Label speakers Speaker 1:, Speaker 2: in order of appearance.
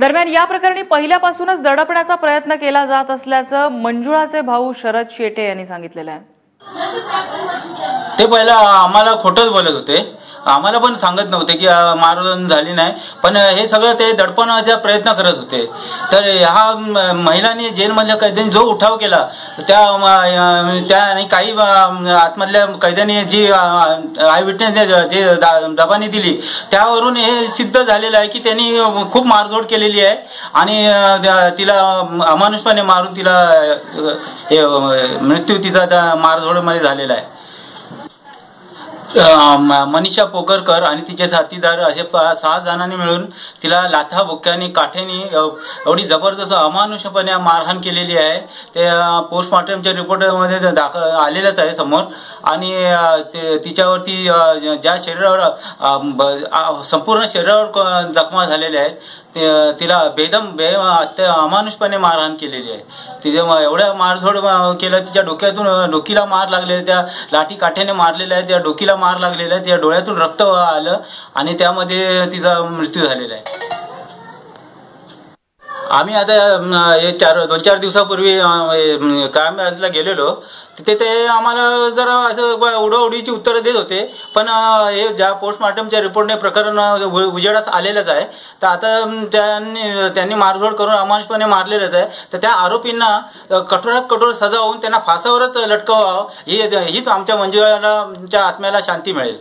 Speaker 1: दरम्यान या प्रकरणी पहिल्यापासूनच दडपण्याचा प्रयत्न केला जात असल्याचं मंजुळाचे भाऊ शरद शेटे यांनी सांगितलेलं आहे.
Speaker 2: ते पहिला आम्हाला खोटच बोलत होते. आम्हाला पण सांगत नव्हते की अं, मारहाण झाली नाही. पण हे सगळं ते दडपणाचा प्रयत्न करत होते. तर ह्या महिलांनी जेलमधल्या कैद्यांनी जो उठाव केला त्या त्या आणि काही आतमधल्या कैद्यांनी जी आय विटनेस जे दा- दबानी दिली त्यावरून हे सिद्ध झालेलं आहे की त्यांनी खूप मारझोड केलेली आहे. आणि तिला अमानुषपणे मारून तिला हे, मृत्यू तिचा त्या मारझोडमध्ये झालेला आहे. मनीषा पोकरकर आणि तिचे साथीदार असे सहा जणांनी मिळून तिला लाथा बुक्क्यानी काठ्याने एवढी जबरदस्त अमानुषपणे मारहाण केलेली आहे. ते पोस्टमॉर्टमच्या रिपोर्टमध्ये ते दाखल आलेलंच आहे समोर. आणि ते- तिच्यावरती ज्या शरीरावर संपूर्ण शरीरावर जखमा झालेल्या आहेत ते- तिला बेदम बे अत्य अमानुषपणे मारहाण केलेली आहे. तिथे एवढ्या मारझोड केलं तिच्या डोक्यातून डोकीला मार लागलेला त्या लाठी काठ्याने मारलेल्या आहेत त्या डोकीला मार लागलेला आहे. त्या डोळ्यातून रक्त आलं आणि त्यामध्ये तिचा मृत्यू झालेला आहे. आम्ही आता हे चार दोन चार दिवसापूर्वी अं, कायमला गेलेलो. तिथे ते आम्हाला जरा असं उडवडीची उत्तरं देत होते. पण हे ज्या पोस्टमार्टमच्या रिपोर्टने प्रकरण उ- उजेडास आलेलंच आहे. तर आता त्यांनी त्यांनी मारझोड करून अमानुषपणे मारलेलंच आहे. तर त्या आरोपींना कठोरात कठोर सजा होऊन त्यांना फासावरच लटकवावं. ही हीच आमच्या मंजुळाला आत्म्याला शांती मिळेल.